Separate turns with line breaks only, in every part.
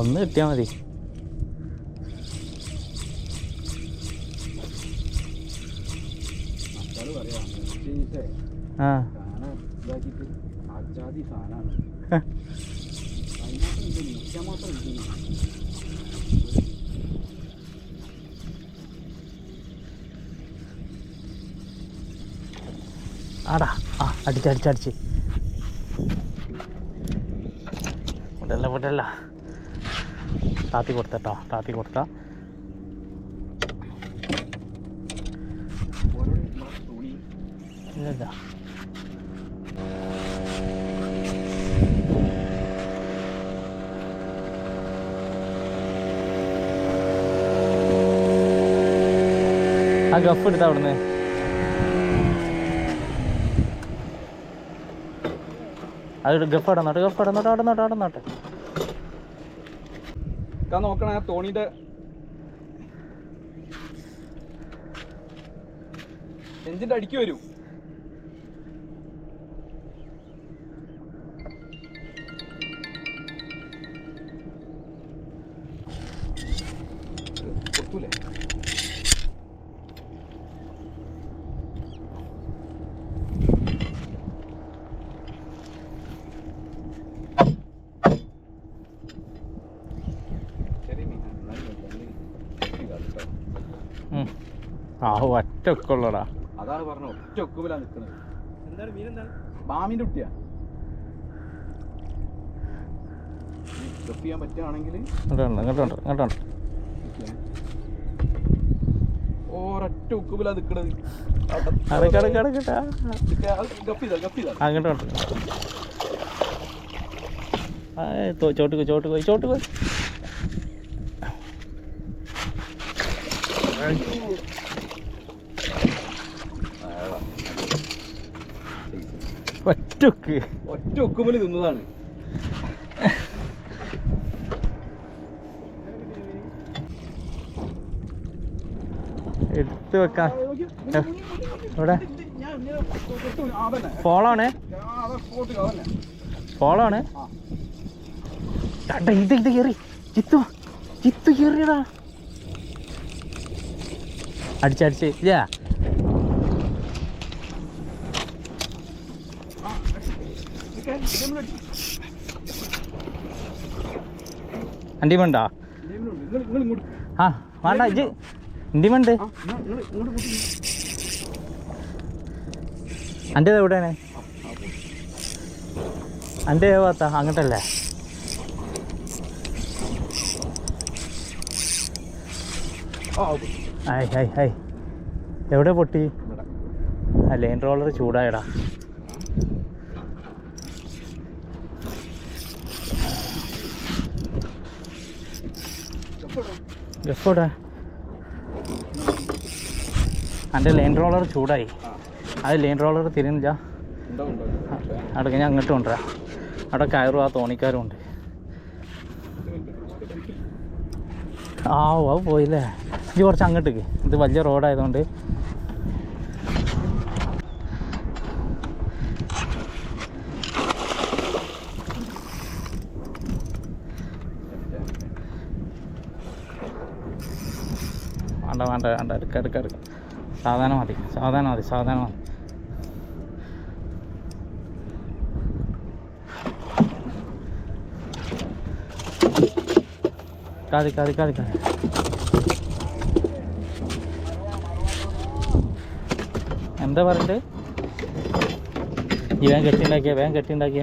ഒന്ന് കിട്ടിയാൽ മതി. ആടാ ആ അടിച്ചടിച്ചടിച്ച് പൊട്ടല്ല പൊട്ടല്ല താത്തി കൊടുത്തട്ടോ താത്തി കൊടുത്ത. ഇല്ല ആ ഗഫ് എടുത്ത അവിടുന്ന്? അത് ഗഫ് ഇടന്നോട്ടെ നോട്ടെ ഗഫ് ഇടന്നോട്ടെ നോട്ടെ അവിടെ നോട്ടെ അവിടെ നോട്ടെ
ഇതാ നോക്കണേ തോണിയുടെ എഞ്ചിന്റെ അടിക്ക് വരൂ. കൊടുത്തൂലേ
ആ ഒറ്റക്കുള്ളടാ.
അതാണ് പറഞ്ഞ ഒറ്റക്കുമ്പിലാ നിൽക്കുന്നത് മീൻ ബാമിന്റെ കുട്ടിയാ.
ചോട്ട് പോയി ചോട്ട് പോയി ഒറ്റൊക്ക്.
ഒറ്റ ഒക്കുമ്പോൾ തിന്നതാണ്.
എടുത്തു വെക്കാം. ഇവിടെ ഫോളാണ്?
ഫോളാണ്?
കണ്ട ഇത് ഇത് കയറി. ചിത്തു ചിത്തു കയറിയതാ. അടിച്ചടിച്ച് ഇല്ല.
വണ്ടി
ആ വേണ്ട ഇജ്
വണ്ടി
വേണ്ട എവിടെയാണ്? എന്റെ ഭാഗത്താ അങ്ങോട്ടല്ലേ? ഹായ് ഹായ് ഹായ് എവിടെ പൊട്ടി? ആ ലൈൻ റോളർ ചൂടായടാ. ഗഫോടെ എന്റെ ലൈൻ റോളർ ചൂടായി.
ആ
അത് ലൈൻ റോളർ
തിരിഞ്ഞില്ല
അവിടെ ഞാൻ അങ്ങോട്ട് കൊണ്ടുവരാം. അവിടെ കയറും ആ തോണിക്കാരും ഉണ്ട്. ആ അത് പോയില്ലേ? ഇത് കുറച്ച് അങ്ങോട്ടേക്ക്. ഇത് വലിയ റോഡായതുകൊണ്ട് വേണ്ട വേണ്ട വേണ്ട. എടുക്ക എടുക്ക എടുക്ക. സാധാരണ മതി. സാധാരണ മതി സാധാരണ മതി. കാതി കാതി കാതി കാതി. എന്താ പറയണ്ടേ ഈ വേഗം കെട്ടിണ്ടാക്കിയ വേഗം കെട്ടിണ്ടാക്കിയ.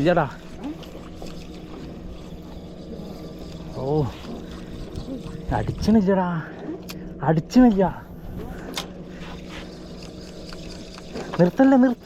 ഇല്ലടാ ഓ അടിച്ചണില്ലടാ അടിച്ചണില്ല നിർത്തല്ലേ നിർത്ത